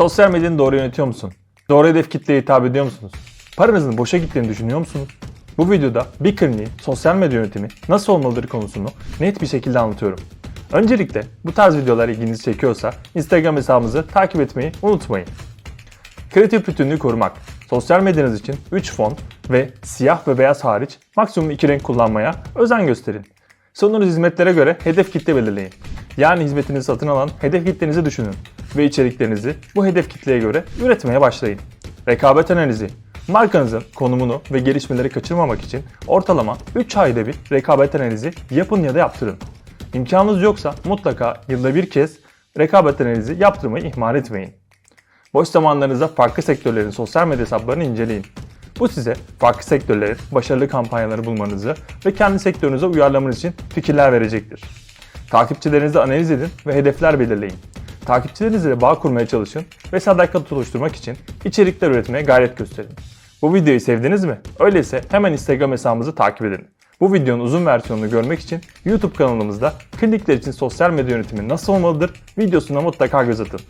Sosyal medyanı doğru yönetiyor musun? Doğru hedef kitleye hitap ediyor musunuz? Paranızın boşa gittiğini düşünüyor musunuz? Bu videoda kliniğin sosyal medya yönetimi nasıl olmalıdır konusunu net bir şekilde anlatıyorum. Öncelikle bu tarz videolar ilginizi çekiyorsa Instagram hesabımızı takip etmeyi unutmayın. Kreatif bütünlüğü korumak. Sosyal medyanız için 3 font ve siyah ve beyaz hariç maksimum 2 renk kullanmaya özen gösterin. Sunduğunuz hizmetlere göre hedef kitle belirleyin. Yani hizmetinizi satın alan hedef kitlenizi düşünün ve içeriklerinizi bu hedef kitleye göre üretmeye başlayın. Rekabet analizi. Markanızın konumunu ve gelişmeleri kaçırmamak için ortalama 3 ayda bir rekabet analizi yapın ya da yaptırın. İmkanınız yoksa mutlaka yılda bir kez rekabet analizi yaptırmayı ihmal etmeyin. Boş zamanlarınızda farklı sektörlerin sosyal medya hesaplarını inceleyin. Bu size farklı sektörlerin başarılı kampanyaları bulmanızı ve kendi sektörünüze uyarlamanız için fikirler verecektir. Takipçilerinizi analiz edin ve hedefler belirleyin. Takipçilerinizle bağ kurmaya çalışın ve sadakat oluşturmak için içerikler üretmeye gayret gösterin. Bu videoyu sevdiniz mi? Öyleyse hemen Instagram hesabımızı takip edin. Bu videonun uzun versiyonunu görmek için YouTube kanalımızda klinikler için sosyal medya yönetimi nasıl olmalıdır videosuna mutlaka göz atın.